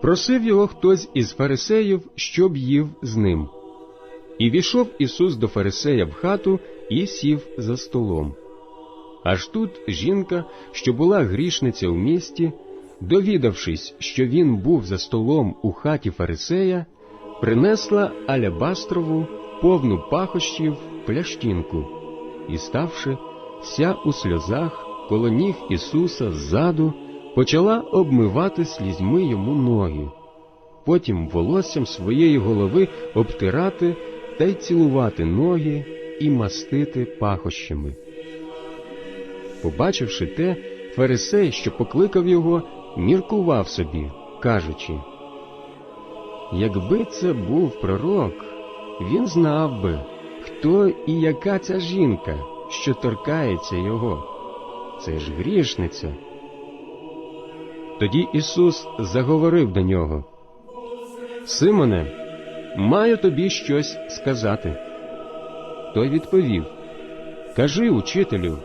Просив його хтось із фарисеїв, щоб їв з ним. І війшов Ісус до фарисея в хату і сів за столом. Аж тут жінка, що була грішниця в місті, довідавшись, що він був за столом у хаті фарисея, принесла алябастрову повну пахощів пляштинку і, ставши вся у сльозах коло ніг Ісуса ззаду, почала обмивати слізьми йому ноги, потім волоссям своєї голови обтирати та й цілувати ноги і мастити пахощами. Побачивши те, фарисей, що покликав його, міркував собі, кажучи, якби це був пророк, він знав би, хто і яка ця жінка, що торкається його. Це ж грішниця. Тоді Ісус заговорив до нього. Симоне, маю тобі щось сказати. Той відповів Кажи, учителю.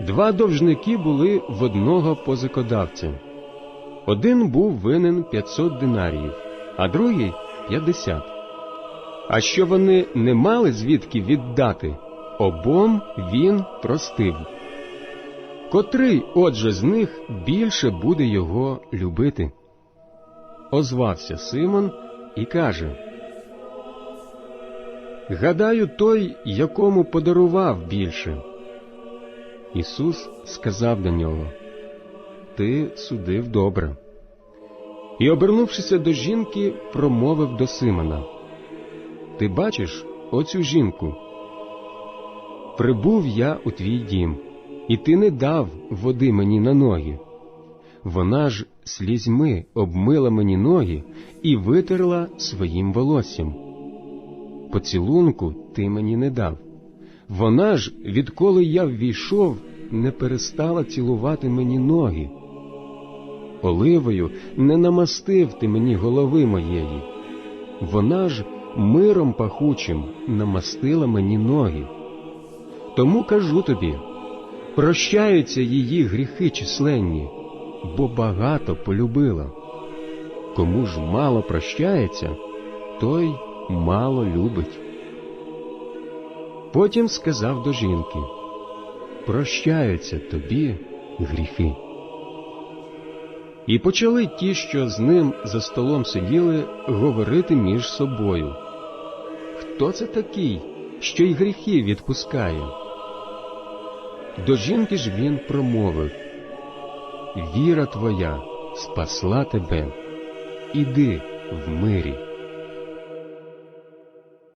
Два довжники були в одного позикодавця. Один був винен 500 динаріїв, а другий 50. А що вони не мали звідки віддати, обом він простив. Котрий, отже, з них більше буде його любити? Озвався Симон і каже Гадаю, той, якому подарував більше. Ісус сказав до нього Ти судив добре. І, обернувшися до жінки, промовив до Симона Ти бачиш оцю жінку? Прибув я у твій дім, і ти не дав води мені на ноги. Вона ж слізьми обмила мені ноги і витерла своїм волоссям. Поцілунку ти мені не дав. Вона ж, відколи я ввійшов, не перестала цілувати мені ноги. Оливою не намастив ти мені голови моєї. Вона ж миром пахучим намастила мені ноги. Тому кажу тобі, прощаються її гріхи численні, бо багато полюбила. Кому ж мало прощається, той мало любить. Потім сказав до жінки Прощаються тобі гріхи. І почали ті, що з ним за столом сиділи, говорити між собою. Хто це такий, що й гріхи відпускає? До жінки ж він промовив Віра твоя спасла тебе, іди в мирі.